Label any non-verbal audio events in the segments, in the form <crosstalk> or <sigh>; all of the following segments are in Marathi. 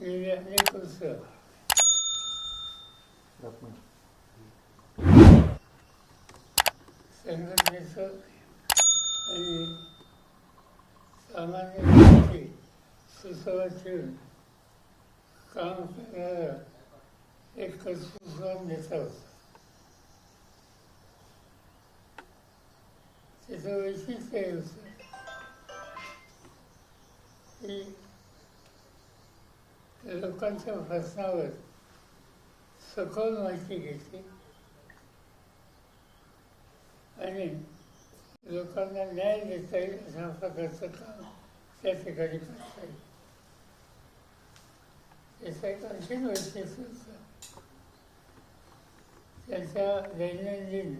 गेली अनेक आणि सामान्य ठेवून काम करणारा एक सुसंवाद नेता होता त्याचं वैशिष्ट्य होतं की लोकांच्या प्रश्नावर सखोल माहिती घेतली आणि लोकांना न्याय देता येईल अशा प्रकारचं काम त्या ठिकाणी करता येईल. याचं एक आणखीन वैशिष्ट्य होतं त्याच्या दैनंदिन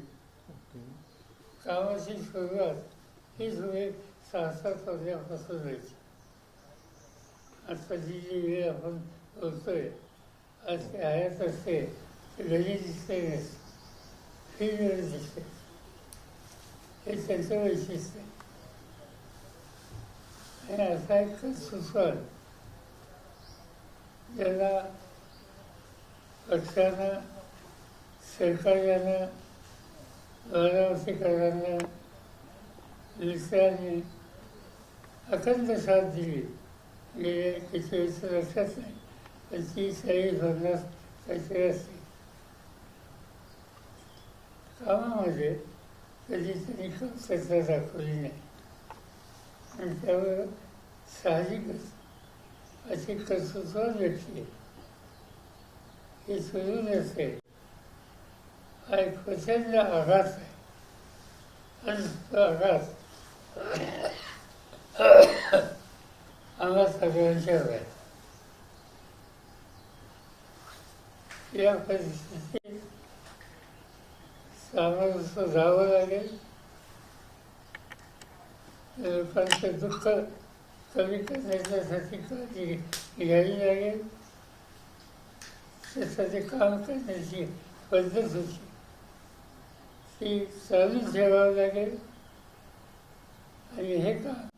कामाची सुरुवात ही सुरू सहा सात वाजल्यापासून व्हायची. आत्ताची जी वेळ आपण बोलतोय आज ते हयात असते ते घरी दिसते ही वेळ दिसते हे त्यांचं वैशिष्ट्य. आहे आणि असा एक सुस्वाद ज्याला पक्षानं सरकारनं बारामतीकरांना दुसऱ्यांनी अखंड साथ दिली. गेले किती वर्ष लक्षात नाही पण ती चाळीस पन्नास असते कामामध्ये कधी त्यांनी कमतरता दाखवली नाही. आणि त्यावर साहजिकच अशी कर्तृत्व व्यक्ती हे सुरू नसते हा एक प्रचंड आघात आहे. आणि तो आघात. आम्हा सगळ्यांच्या आहे. या परिस्थितीत सामोरं जावं लागेल. लोकांचं दुःख कमी करण्याच्यासाठी काळजी घ्यावी लागेल. त्यासाठी काम करण्याची पद्धत होती. ती चालू ठेवावं लागेल. आणि हे काम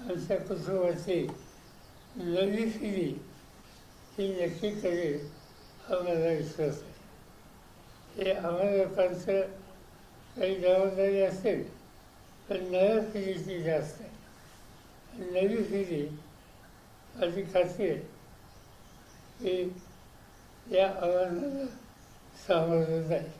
आमच्या कुटुंबाचे नवी पिढी ही नक्की करेल हा माझा विश्वास आहे. हे आम्हा लोकांचं काही जबाबदारी असेल पण नव्या पिढीची जास्त आहे. नवी पिढी माझी खात्री आहे की या आव्हानाला सामोरं जाईल.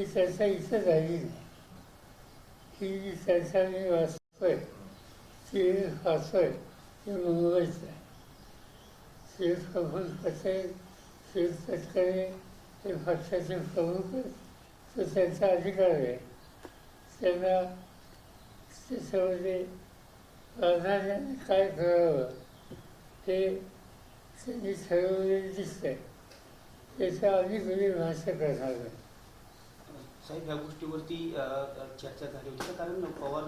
ही चर्चा इथे झाली. नाही ही जी चर्चा मी वाचतोय ती वाचतोय ती मुंबईच आहे श्री प्रफुल्ल कसे श्री तटकरे हे पक्षाचे प्रमुख तो त्यांचा अधिकार आहे. त्यांना त्याच्यामध्ये प्राधान्याने काय करावं? हे त्यांनी ठरवलेलं दिसतंय. त्याच्या अधिक भाषा करणार नाही साहेब ह्या गोष्टीवरती चर्चा झाली होती. कारण पवार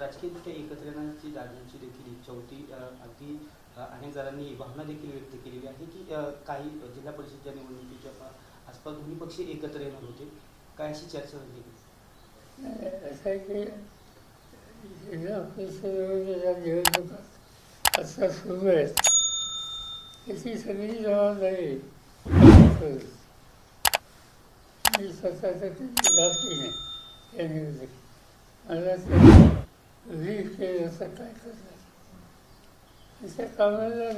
राजकीयदृष्ट्या एकत्र येण्याची जाण्याची देखील इच्छा होती. अगदी अनेक जणांनी भावना देखील व्यक्त केलेली आहे की काही जिल्हा परिषदच्या निवडणुकीच्या आसपास दोन्ही पक्ष एकत्र येणार होते. काय अशी चर्चा झाली असं आहे की जिल्हा परिषदेच्या निवडणुका आता सुरू आहेत. त्याची सगळी जबाबदारी मी स्वतःचं नाही मला ते केलं असं काय करणार कामाला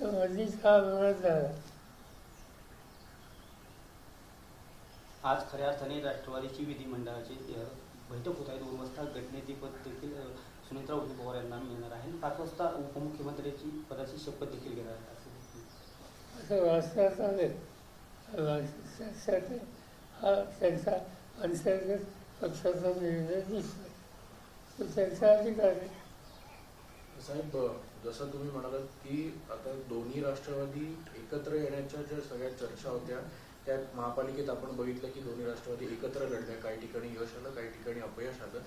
तर मधीच हा झाला आज खऱ्या अर्थाने राष्ट्रवादीची विधिमंडळाची बैठक होत आहे. दोन वाजता गटनेतेपद देखील सुनीत्रा उदय उद्धव पवार यांना मिळणार आहे. पाच वाजता उपमुख्यमंत्र्याची पदाची शपथ देखील घेणार आहे असं देखील चालेल वाचण्यासाठी हा त्यांचा अंतर्गत पक्षाचा निर्णय दिसतोय. तो त्यांचा अधिकार आहे. साहेब जसं तुम्ही म्हणालात की आता दोन्ही राष्ट्रवादी एकत्र येण्याच्या ज्या सगळ्या चर्चा होत्या त्या महापालिकेत आपण बघितलं की दोन्ही राष्ट्रवादी एकत्र लढल्या काही ठिकाणी यश आलं काही ठिकाणी अपयश आलं.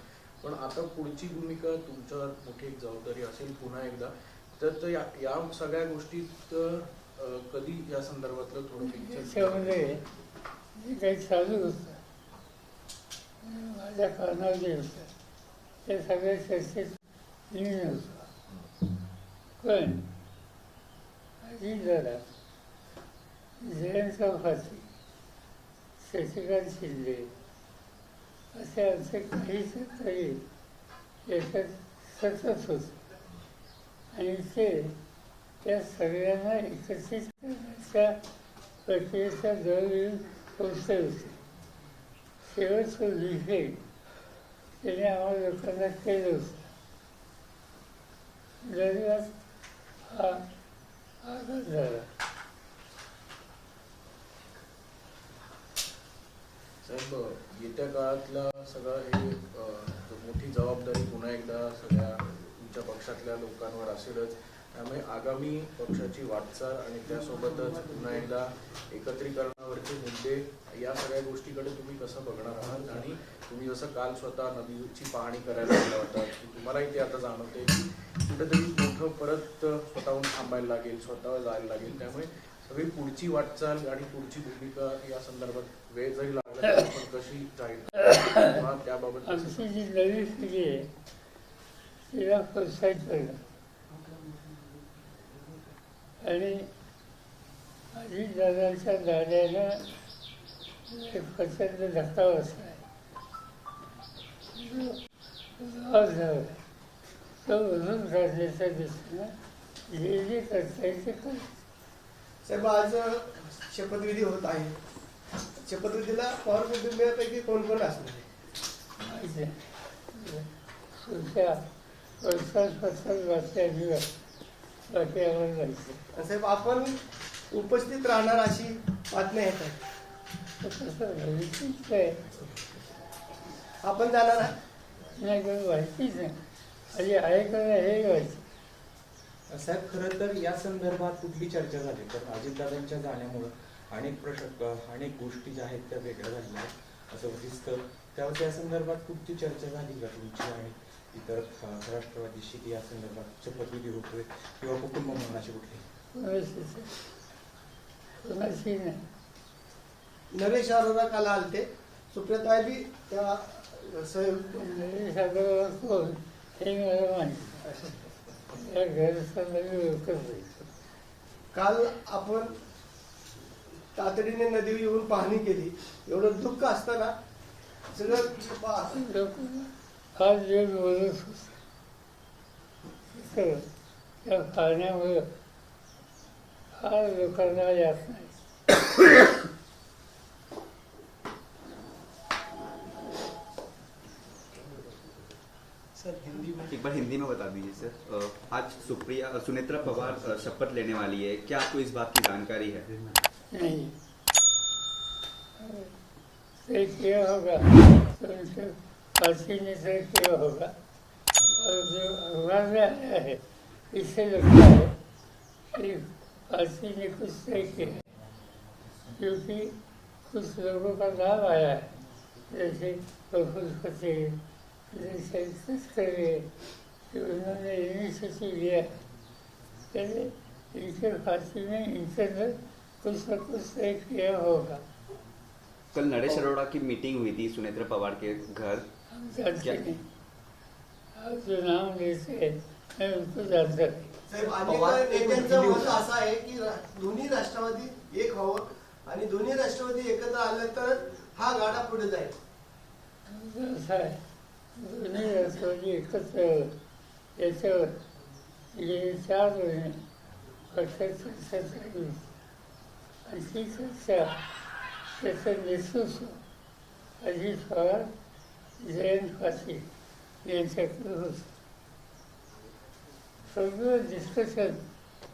पण आता पुढची भूमिका तुमच्या मोठी एक जबाबदारी असेल पुन्हा एकदा. तर तर या या सगळ्या गोष्टीत कधी या संदर्भातलं थोडं त्याच्यामध्ये जे काही चालू होतं माझ्या कानावर जे होतं त्या सगळ्या चर्चेत मी नव्हतो पण अजित दादा जयंत चौहासी शशिकांत शिंदे असे आमचे काही तरी याच्यात सतत होते. आणि ते त्या सगळ्यांना एकत्रित करण्याच्या प्रक्रियेच्या जवळ येऊन होते शेवटचं विषय त्याने आम्हाला लोकांना केलं होतं दरम्यान हा आघात झाला साहेब येत्या काळातला सगळं हे मोठी जबाबदारी पुन्हा एकदा सगळ्या तुमच्या पक्षातल्या लोकांवर असेलच. त्यामुळे आगामी पक्षाची वाटचाल आणि त्यासोबतच पुन्हा एकदा एकत्रीकरणावरचे मुद्दे या सगळ्या गोष्टीकडे तुम्ही कसं बघणार आहात? आणि तुम्ही जसं काल स्वतः नदीची पाहणी करायला गेला होता की तुम्हालाही ते आता जाणवते की कुठेतरी मोठं परत स्वतःहून थांबायला लागेल स्वतः जायला लागेल. त्यामुळे सगळी पुढची वाटचाल आणि पुढची भूमिका या संदर्भात वेळ जरी लागला पण कशी जाईल <coughs> त्याबाबत आमची जी नवी पिढी आहे तिला प्रोत्साहित आणि अजित दादांच्या दाद्याला एक प्रचंड धक्का बसला आहे तो म्हणून काढण्याच्या दृष्टीनं जे जे करता येईल ते साहेब आज शपथविधी होत आहे. शपथविधीला पवार कुटुंबियापैकी कोण कोण असणार? आहे? तुमच्या आणि साहेब आपण उपस्थित राहणार अशी बातम्या येत आहेत तर कसं माहितीच आहे आपण जाणार आहे नाही काही माहितीच नाही. आणि आहे का नाही हे साहेब खरं तर या संदर्भात कुठली चर्चा झाली? तर अजितदादांच्या जाण्यामुळं अनेक प्रश्न अनेक गोष्टी ज्या आहेत त्या वेगळ्या झालेल्या आहेत असं दिसतं त्यावर त्या संदर्भात कुठची चर्चा झाली का तुमची आणि इतर राष्ट्रवादीशी या संदर्भात शपथविधी होतोय. किंवा कुटुंब म्हणून कुठली? नरेश अरोरा काल आलते. सुप्रिया बी त्या हे काल आपण तातडीने नदीवर येऊन पाहणी केली. एवढं दुःख असताना सगळं आज जे बोलत होते तिथं त्या पाण्यामुळं फार लोकांना यात नाही एक बार हिंदी में बता दीजिए सर। आज सुप्रिया सुनेत्रा पवार शपथ लेने वाली है। क्या आपको इस बात की जानकारी है? नहीं। होगा। तय किया होगा। और जो में आया है इससे लगता है कि कुछ तय किया है, क्योंकि कुछ लोगों का नाम आया है। जैसे प्रफुल्ल पटेल जैसे कि उन्होंने इनिशिएटिव लिया है। पहले इनके में इंटरनल कुछ न कुछ तय किया होगा। कल नरेश अरोड़ा की मीटिंग हुई थी सुनेत्रा पवार के घर। हम जानते क्या? नहीं आप जो नाम लेते हैं मैं उनको जानता नहीं साहेब अनेक नेत्यांचं मत असं आहे की दोन्ही राष्ट्रवादी एक व्हावं आणि दोन्ही राष्ट्रवादी एकत्र आलं तर हा गाडा पुढे जाईल असं आहे दोन्ही राष्ट्रवादी एकत्र याच्यावर गेले चार महिने पक्षात चर्चा होती. आणि ती चर्चा त्याचं नेतृत्व अजित पवार जयंत पाटील यांच्याकडे होतं सगळं डिस्कशन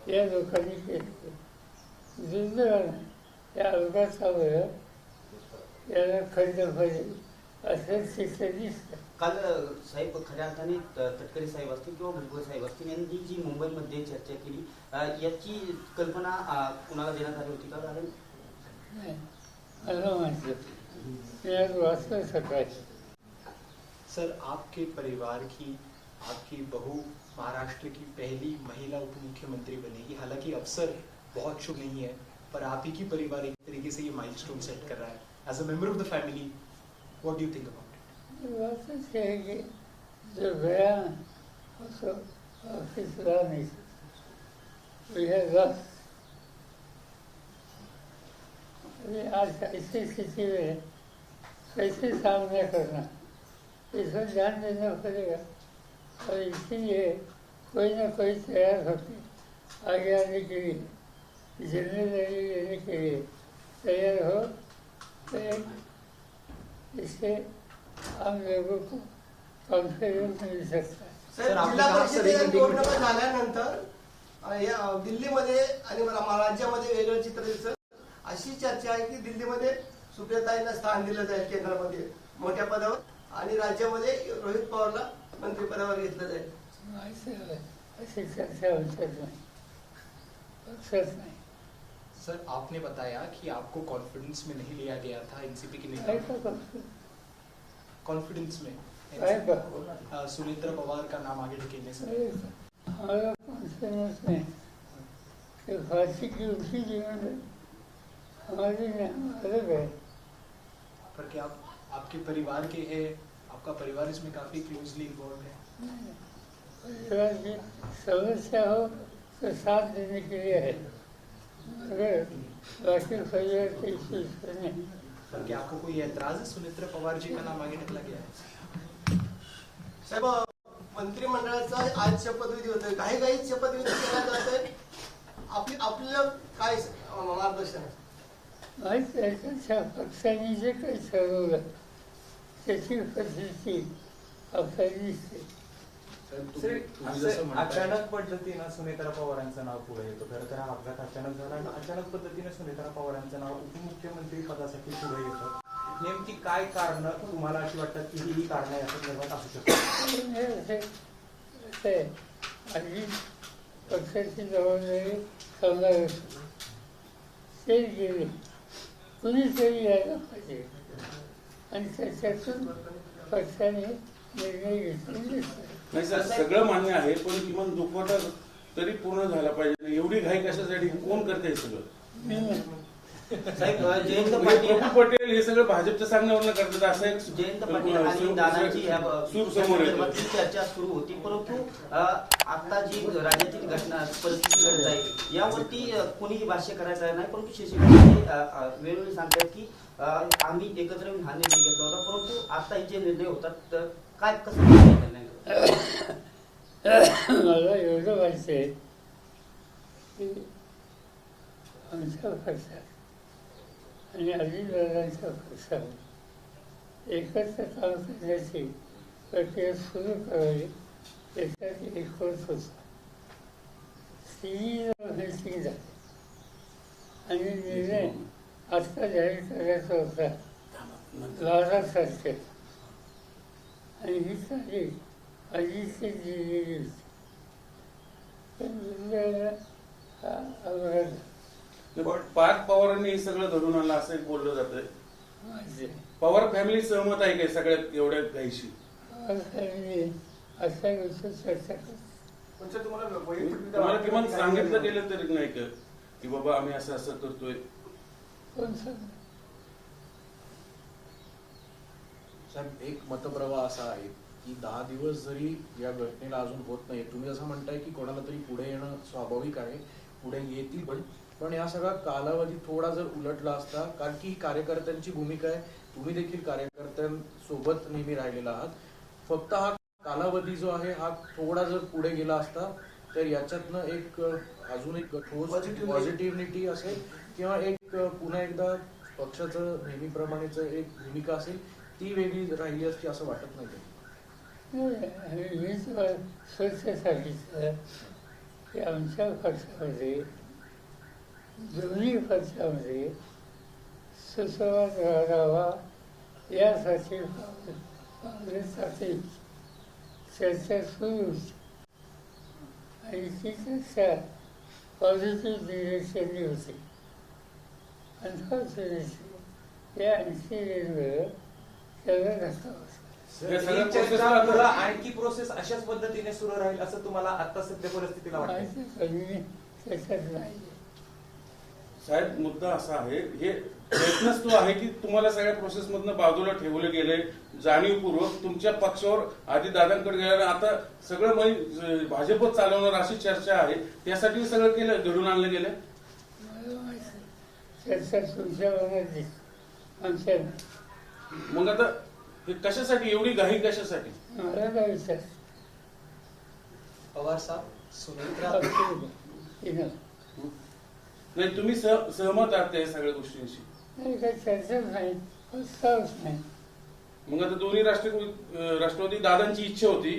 या लोकांनी केलं दुर्दैवानं या अपघातामुळे याला खंड पडेल असं चित्र दिसतं काल साहेब खऱ्या अर्थाने तटकरे साहेब असतील किंवा भुजबळ साहेब असतील यांनी जी मुंबईमध्ये चर्चा केली याची कल्पना कुणाला देण्यात आली होती का कारण? मला माहिती वाचलं सकाळी सर, आपके परिवार की, आपकी बहू महाराष्ट्र की पहली महिला उप मुख्यमंत्री बनेगी। हालाँकि अवसर बहुत शुभ नहीं है, पर आप ही की परिवार एक तरीके से ये माइलस्टोन सेट कर रहा है। As a member of the family what do you think about वाचच आहे की जो गया असो ऑफिसला नाही lost. अभी आज ऐसी स्थिति में, कैसे सामना करना? इसमें ध्यान देना पड़ेगा और इसीलिए कोई ना कोई तैयार होते आगे आने के लिए जिम्मेदारी लेने के लिए तैयार हो तो इससे हम लोगों को कॉन्फिडेंस मिल सकता है झाल्यानंतर दिल्लीमध्ये आणि राज्यामध्ये वेगळं चित्र दिसतं. अशी चर्चा आहे की दिल्लीमध्ये सुप्रियाताईंना स्थान दिलं जाईल केंद्रामध्ये मोठ्या पदावर. आणि राज्यामध्ये रोहित पवारला मंत्रिपदावर घेतलं जाईल. चर्चा नाही सर आपने बताया कि आपको कॉन्फिडेंस में नहीं लिया गया था एनसीपी के नेता। कॉन्फिडेंस में। सुनेत्रा पवार का नाम आगे ढकेलने से फांसी की उसी जीवन में अलग है। पर क्या आप आपके परिवार के हैं आपका परिवार इसमें काफी क्लोजली इन्वॉल्व है। समस्या हो तो साथ देने के लिए है। अगर बाकी परिवार के नहीं। आपको कोई एतराज है? सुनेत्रा पवार जी का नाम आगे निकला गया है। साहेब मंत्रिमंडळाचा आज शपथविधी होतोय. काही काही शपथविधी केला जातोय आपली आपलं काय मार्गदर्शन? आहे आहे त्याच्या पक्षाने जे काही ठरवलं त्याची परिस्थिती आपल्याला दिसते अचानक पद्धतीनं सुनेत्रा पवारांचं नाव पुढे येतं खरं तर हा अपघात अचानक झाला आणि अचानक पद्धतीने सुनेत्रा पवारांचं नाव उपमुख्यमंत्री पदासाठी पुढे येतं नेमकी काय कारण तुम्हाला अशी वाटतात की ही ही कारण या संदर्भात असू शकतात हे असे असे आधी पक्षाची जबाबदारी सांगावी ते गेले कुणीतरी यायला पाहिजे आणि त्याच्यातून पक्षाने निर्णय घेतलेले दिसतो नाही सर सगळं मान्य आहे पण किमान दुखवटा तरी पूर्ण झाला पाहिजे. एवढी घाई कशासाठी? कोण करते हे सगळं? मी नाही. साहेब अ, जयंत म्हणजे पाटील प्रफुल्ल पटेल हे सगळं भाजपच्या सांगण्यावरून करतात असं एक जयंत पाटील आणि दादांची सूर समोर येतो. संदर्भातली चर्चा सुरू होती परंतु अ, आता जी राज्यातील घटना परिस्थिती घडत आहे यावरती कोणीही भाष्य करायचं नाही परंतु शशिकांत वेळोवेळी सांगतात की आम्ही एकत्र येऊन हा निर्णय घेतला होता परंतु आता हे जे निर्णय होतात तर काय कसं निर्णय निर्णय? मला एवढं माहिती की आमच्या पक्षात आणि अजितदादांच्या पक्षात एकत्र काम करण्याची प्रक्रिया सुरू करावी. याच्यात एक होत होता तिन्ही मिटिंग झाली आणि निर्णय आत्ता जाहीर करायचा होता बारा आणि ही तारीख अजितची दिलेली होती पण पार्थ पवारांनी हे सगळं धरून आलं असं एक बोललं जात पॉवर पवार फॅमिली सहमत आहे काय सगळ्यात एवढ्या काहीशी? चर्चा सर तुम्हाला किमान सांगितलं गेलं तरी नाही का की बाबा आम्ही असं असं करतोय. कोण सांग? साहेब एक मतप्रवाह असा आहे की दहा दिवस जरी या घटनेला अजून होत नाही तुम्ही जसं म्हणताय की कोणाला तरी पुढे येणं स्वाभाविक आहे पुढे येतील पण पण या सगळा कालावधी थोडा जर उलटला असता कारण की ही कार्यकर्त्यांची भूमिका आहे तुम्ही देखील कार्यकर्त्यांसोबत नेहमी राहिलेला आहात फक्त हा कालावधी जो आहे हा थोडा जर पुढे गेला असता तर याच्यातनं एक अजून एक ठोस. पॉझिटिव्हिटी असेल किंवा एक पुन्हा एकदा पक्षाचं नेहमीप्रमाणेच एक भूमिका असेल ती वेगळी राहिली असती असं वाटत नाही का? मी तुम्हाला स्वच्छ सांगितलं की आमच्या पक्षामध्ये दोन्ही पक्षामध्ये सुसंवाद राहावा यासाठी काँग्रेससाठी चर्चा सुरू आणि ती चर्चा पॉझिटिव्ह डिरेक्शननी होती अनफॉर्च्युनेटली या आणखी वेगवेगळं त्याला धक्का ही आणखी प्रोसेस अशाच पद्धतीने सुरू राहील असं तुम्हाला आता सध्या परिस्थितीला वाटतं साहेब मुद्दा असा आहे हे प्रयत्नच तो आहे की तुम्हाला सगळ्या प्रोसेस मधनं बाजूला ठेवले गेले जाणीवपूर्वक तुमच्या पक्षावर आधी दादांकडे गेल्याने आता सगळं म्हणजे भाजपच चालवणार अशी चर्चा आहे त्यासाठी सगळं केलं घडून आणलं गेलं? चर्चा तुमच्या आमच्या. मग आता हे कशासाठी एवढी घाई कशासाठी? मला काय विचार पवार साहब सुनेत्रा नाही तुम्ही सह- सहमत आहात त्या सगळ्या गोष्टींशी. नाही काही चर्चाच नाही नाही मग आता दोन्ही राष्ट्रवादी अं, राष्ट्रवादी दादांची इच्छा होती.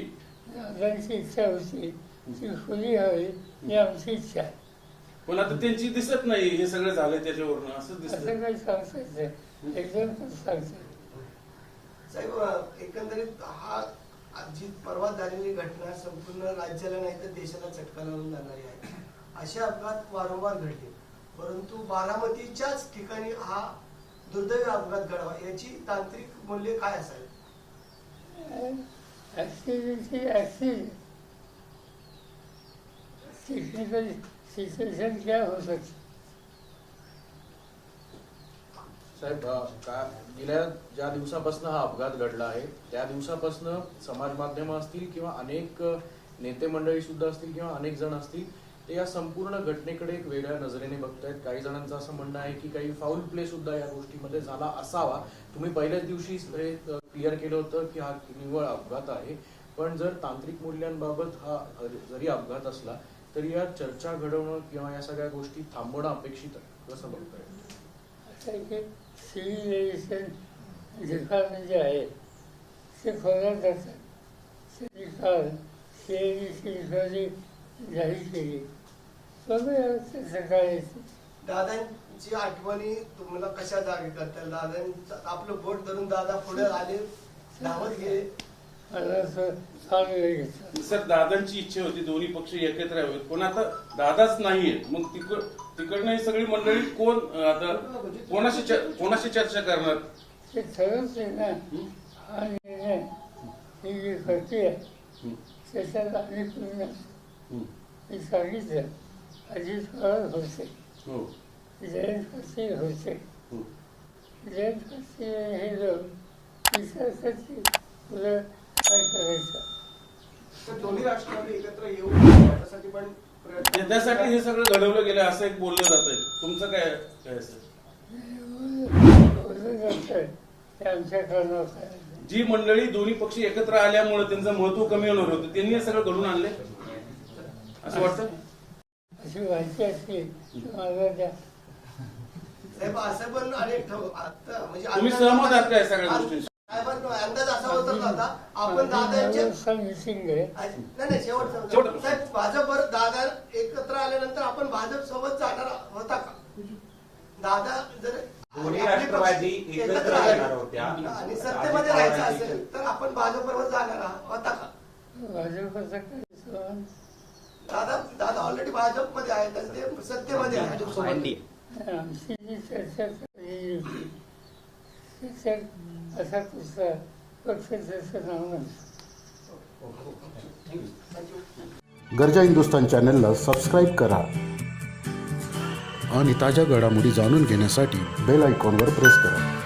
दादांची इच्छा होती ती खुली हवी ही आमची इच्छा आहे. पण आता त्यांची दिसत नाही हे सगळं झालंय त्याच्यावरनं असंच दिसत असं काही सांगताच नाही. एकदम पण सांगता साहेब अ, एकंदरीत हा जी परवा झालेली घटना संपूर्ण राज्याला नाही तर देशाला चटका लावून जाणारी आहे. असे अपघात वारंवार घडले. परंतु बारामतीच्याच ठिकाणी हा दुर्दैवी अपघात घडावा. याची तांत्रिक मूल्य काय असावी टेक्निकल सिच्युएशन क्या हो सकती? साहेब का गेल्या ज्या दिवसापासून हा अपघात घडला आहे त्या दिवसापासून समाज माध्यम असतील किंवा अनेक नेते मंडळी सुद्धा असतील किंवा अनेक जण असतील ते या संपूर्ण घटनेकडे एक वेगळ्या नजरेने बघतायत. काही जणांचं असं म्हणणं आहे की काही फाऊल प्ले सुद्धा या गोष्टीमध्ये झाला असावा. तुम्ही पहिल्याच दिवशी हे क्लिअर केलं होतं की हा निव्वळ अपघात आहे. पण जर तांत्रिक मूल्यांबाबत हा जरी अपघात असला तरी या चर्चा घडवणं किंवा या सगळ्या गोष्टी थांबवणं अपेक्षित आहे. कसं बघताय? आहे सिव्हिलायझेशन जे आहे ते खोलात जातात त्यांनी काल जाहीर केली. बघूया सकाळी. दादांची आठवणी तुम्हाला कशा जागे करतात दादांचं आपलं बोट धरून दादा पुढे आले धावत गेले. घेतला सर दादांची इच्छा होती दोन्ही पक्ष एकत्र यावेत. पण आता दादाच नाहीये मग तिकड तिकडनं ही सगळी मंडळी कोण आता कोणाशी चर- कोणाशी चर्चा करणार? ते ठरवते ना. हा? निर्णय ही जी प्रक्रिया आहे हं, त्याच्यात आम्ही पूर्ण हं. मी सांगितलं. अजित पवार होते हो. जयंत पाटील होते हो. जयंत पाटील हे लोक विचार करतील पुढं काय करायचं? दोन्ही राष्ट्रवादी एकत्र येऊ यासाठी पण त्यासाठी हे सगळं घडवलं गेलं असं एक बोललं जातंय. तुमचं काय काय सर बोललं जातं ते आमच्या काय जी मंडळी दोन्ही पक्ष एकत्र आल्यामुळे त्यांचं महत्त्व कमी होणार होतं त्यांनी हे सगळं घडून आणलंय? असं वाटतं? अशी माहिती असली तर मला द्या साहेब असं पण अनेक ठेव- आता म्हणजे तुम्ही अंदाज- सहमत आहात काय सगळ्या गोष्टींशी? साहेबांनो, अंदाज असा होता ना आता आपण दादांच्या मिसिंग आहे नाही नाही शेवटचं शेवटचं. साहेब भाजपवर दादा एकत्र आल्यानंतर आपण भाजप सोबत जाणार होता का दादा जर दोन्ही आपले पक्ष राष्ट्रवादी एकत्र आले येणार होत्या. आणि सत्तेमध्ये राहायचं असेल तर आपण भाजप बरोबर जाणार होता का भाजपचा काही संबंध दादा दादा ऑलरेडी भाजपमध्ये आहेत आणि ते सत्तेमध्ये आहेत अँडी आमची जी चर्चा झालेली होती त्याच्यात असा पक्ष गरजा हिंदुस्तान चॅनलला सबस्क्राईब करा आणि ताज्या घडामोडी जाणून घेण्यासाठी बेल आयकॉनवर प्रेस करा.